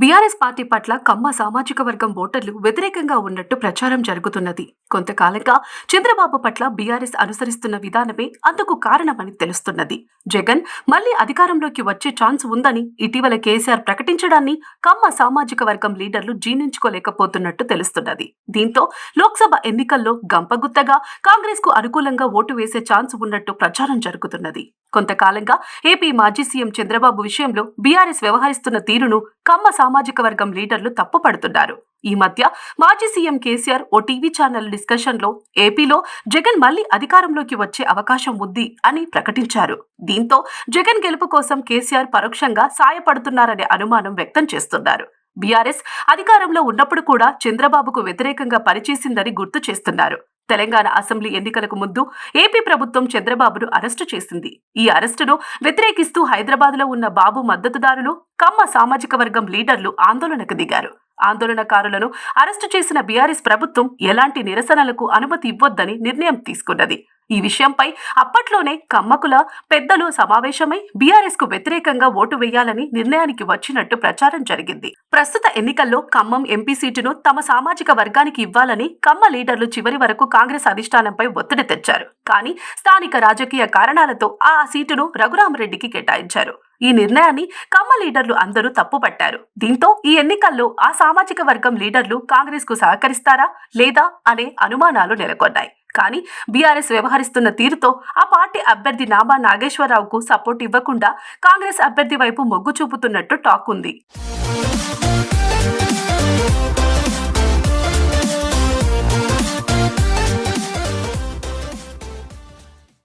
BRS party పట్ల కమ్మ సామాజిక వర్గం ఓటర్లు వ్యతిరేకంగా ఉన్నట్టు ప్రచారం జరుగుతున్నది. కొంతకాలంగా చంద్రబాబు పట్ల బీఆర్ఎస్ అనుసరిస్తున్న విధానమే అందుకు కారణమని తెలుస్తున్నది. జగన్ మళ్ళీ అధికారంలోకి వచ్చే ఛాన్స్ ఉందని ఇటీవల కేసీఆర్ ప్రకటించడాన్ని కమ్మ సామాజిక వర్గం లీడర్లు జీర్ణించుకోలేకపోతున్నట్టు తెలుస్తున్నది. దీంతో లోక్సభ ఎన్నికల్లో గంపగుత్తగా కాంగ్రెస్కు అనుకూలంగా ఓటు వేసే ఛాన్స్ ఉన్నట్టు ప్రచారం జరుగుతున్నది. కొంతకాలంగా ఏపీ మాజీ సీఎం చంద్రబాబు విషయంలో బీఆర్ఎస్ వ్యవహరిస్తున్న తీరును కమ్మ సామాజిక వర్గం లీడర్లు తప్పుపడుతున్నారు. ఈ మధ్య మాజీ సీఎం కేసీఆర్ ఓ టీవీ ఛానల్ డిస్కషన్లో ఏపీలో జగన్ మళ్ళీ అధికారంలోకి వచ్చే అవకాశం ఉంది అని ప్రకటించారు. దీంతో జగన్ గెలుపు కోసం కేసీఆర్ పరోక్షంగా సాయపడుతున్నారనే అనుమానం వ్యక్తం చేస్తున్నారు. బీఆర్ఎస్ అధికారంలో ఉన్నప్పుడు కూడా చంద్రబాబుకు వ్యతిరేకంగా పనిచేసిందని గుర్తు చేస్తున్నారు. తెలంగాణ అసెంబ్లీ ఎన్నికలకు ముందు ఏపీ ప్రభుత్వం చంద్రబాబును అరెస్టు చేసింది. ఈ అరెస్టును వ్యతిరేకిస్తూ హైదరాబాద్లో ఉన్న బాబు మద్దతుదారులు కమ్మ సామాజిక వర్గం లీడర్లు ఆందోళనకు దిగారు. ఆందోళనకారులను అరెస్టు చేసిన బీఆర్ఎస్ ప్రభుత్వం ఎలాంటి నిరసనలకు అనుమతి ఇవ్వొద్దని నిర్ణయం తీసుకున్నది. ఈ విషయంపై అప్పట్లోనే కమ్మకుల పెద్దలు సమావేశమై బీఆర్ఎస్కు వ్యతిరేకంగా ఓటు వేయాలని నిర్ణయానికి వచ్చినట్టు ప్రచారం జరిగింది. ప్రస్తుత ఎన్నికల్లో ఖమ్మం ఎంపీ సీటును తమ సామాజిక వర్గానికి ఇవ్వాలని కమ్మ లీడర్లు చివరి వరకు కాంగ్రెస్ అధిష్టానంపై ఒత్తిడి తెచ్చారు. కానీ స్థానిక రాజకీయ కారణాలతో ఆ సీటును రఘురామరెడ్డికి కేటాయించారు. ఈ నిర్ణయాన్ని కమ్మ లీడర్లు అందరూ తప్పుపట్టారు. దీంతో ఈ ఎన్నికల్లో ఆ సామాజిక వర్గం లీడర్లు కాంగ్రెస్కు సహకరిస్తారా లేదా అనే అనుమానాలు నెలకొన్నాయి. కానీ బీఆర్ఎస్ వ్యవహరిస్తున్న తీరుతో ఆ పార్టీ అభ్యర్థి నామా నాగేశ్వరరావుకు సపోర్ట్ ఇవ్వకుండా కాంగ్రెస్ అభ్యర్థి వైపు మొగ్గు చూపుతున్నట్టు టాక్ ఉంది.